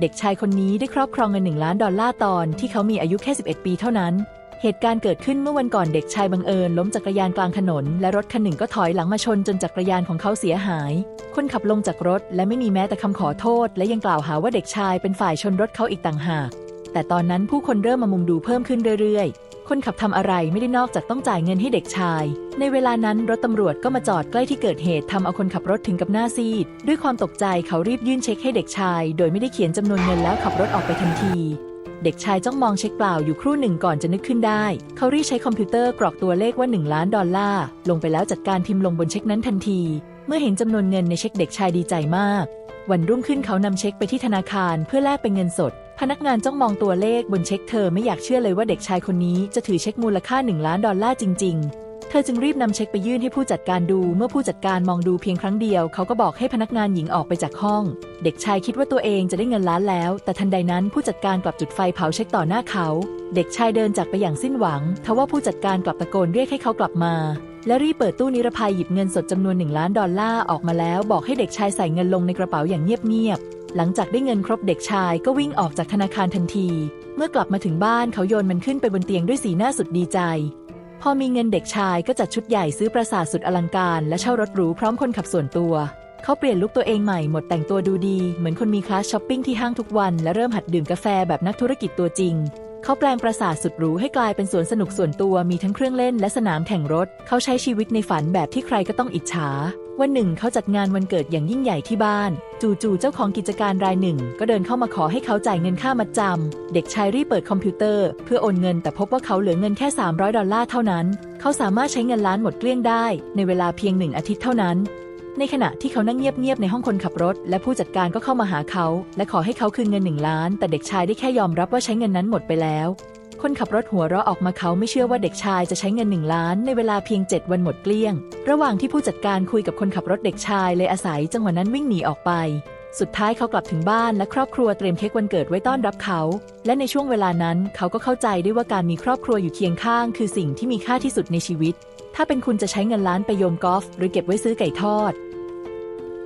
เด็กชายคนนี้ได้ครอบครองเงินหนึ่งล้านดอลลาร์ตอนที่เขามีอายุแค่ 11 ปีเท่านั้น เหตุการณ์เกิดขึ้นเมื่อวันก่อนเด็กชายบังเอิญล้มจักรยานกลางถนน และรถคันหนึ่งก็ถอยหลังมาชนจนจักรยานของเขาเสียหาย คนขับลงจากรถและไม่มีแม้แต่คำขอโทษ และยังกล่าวหาว่าเด็กชายเป็นฝ่ายชนรถเขาอีกต่างหาก แต่ตอนนั้นผู้คนเริ่มมามุงดูเพิ่มขึ้นเรื่อยๆ คนขับทำอะไรไม่ได้นอกจากต้องจ่ายเงินให้เด็กชาย ในเวลานั้นรถตำรวจก็มาจอดใกล้ที่เกิดเหตุทำเอาคนขับรถถึงกับหน้าซีด ด้วยความตกใจเขารีบยื่นเช็คให้เด็กชาย โดยไม่ได้เขียนจำนวนเงินแล้วขับรถออกไปทันที เด็กชายจ้องมองเช็คเปล่าอยู่ครู่หนึ่งก่อนจะนึกขึ้นได้ เขารีบใช้คอมพิวเตอร์กรอกตัวเลขว่า 1 ล้านดอลลาร์ลงไปแล้วจัดการพิมพ์ลงบนเช็คนั้นทันที เมื่อเห็นจำนวนเงินในเช็คเด็กชายดีใจมาก วันรุ่งขึ้นเขานำเช็คไปที่ธนาคารเพื่อแลกเป็นเงินสด พนักงานจ้องมองตัวเลขบนเช็คเธอไม่อยากเชื่อเลยว่าเด็กชายคนนี้จะถือเช็คมูลค่า 1 ล้านดอลลาร์จริง ๆ เธอจึงรีบนำเช็คไปยื่นให้ผู้จัดการดู เมื่อผู้จัดการมองดูเพียงครั้งเดียว เขาก็บอกให้พนักงานหญิงออกไปจากห้อง เด็กชายคิดว่าตัวเองจะได้เงินล้านแล้ว แต่ทันใดนั้นผู้จัดการกลับจุดไฟเผาเช็คต่อหน้าเขา เด็กชายเดินจากไปอย่างสิ้นหวังทว่าผู้จัดการกลับตะโกนเรียกให้เขากลับมา และรีบเปิดตู้นิรภัยหยิบเงินสดจำนวนหนึ่งล้านดอลลาร์ออกมาแล้ว บอกให้เด็กชายใส่เงินลงในกระเป๋าอย่างเงียบๆ หลังจากได้เงินครบเด็กชายก็วิ่งออกจากธนาคารทันที เมื่อกลับมาถึงบ้านเขาโยนมันขึ้นไปบนเตียงด้วยสีหน้าสุดดีใจ พอมีเงินเด็กชายก็จัดชุดใหญ่ซื้อปราสาทสุดอลังการและเช่ารถหรูพร้อมคนขับส่วนตัว เขาเปลี่ยนลุคตัวเองใหม่หมดแต่งตัวดูดี เหมือนคนมีคลาสช้อปปิ้งที่ห้างทุกวันและเริ่มหัดดื่มกาแฟแบบนักธุรกิจตัวจริงเขาแปลงปราสาทสุดหรูให้กลายเป็นสวนสนุกส่วนตัวมีทั้งเครื่องเล่นและสนามแข่งรถ เขาใช้ชีวิตในฝันแบบที่ใครก็ต้องอิจฉา วันหนึ่งเขาจัดงานวันเกิดอย่างยิ่งใหญ่ที่บ้าน จู่ๆเจ้าของกิจการรายหนึ่ง ก็เดินเข้ามาขอให้เขาจ่ายเงินค่ามัดจำเด็กชายรีบเปิดคอมพิวเตอร์เพื่อโอนเงินแต่พบว่าเขาเหลือเงินแค่ 300 ดอลลาร์เท่านั้น เขาสามารถใช้เงินล้านหมดเกลี้ยงได้ ในเวลาเพียงหนึ่งอาทิตย์เท่านั้น ในขณะที่เขานั่งเงียบๆในห้องคนขับรถ และผู้จัดการก็เข้ามาหาเขา และขอให้เขาคืนเงินหนึ่งล้าน แต่เด็กชายได้แค่ยอมรับว่าใช้เงินนั้นหมดไปแล้ว คนขับรถหัวเราะออกมาเขาไม่เชื่อว่าเด็กชายจะใช้เงินหนึ่งล้านในเวลาเพียง 7 วันหมดเกลี้ยง ระหว่างที่ผู้จัดการคุยกับคนขับรถเด็กชายเลยอาศัยจังหวะนั้นวิ่งหนีออกไป สุดท้ายเขากลับถึงบ้านและครอบครัวเตรียมเค้กวันเกิดไว้ต้อนรับเขา และในช่วงเวลานั้นเขาก็เข้าใจด้วยว่าการมีครอบครัวอยู่เคียงข้าง คือสิ่งที่มีค่าที่สุดในชีวิต ถ้าเป็นคุณจะใช้เงินล้านไปโยมกอล์ฟหรือเก็บไว้ซื้อไก่ทอด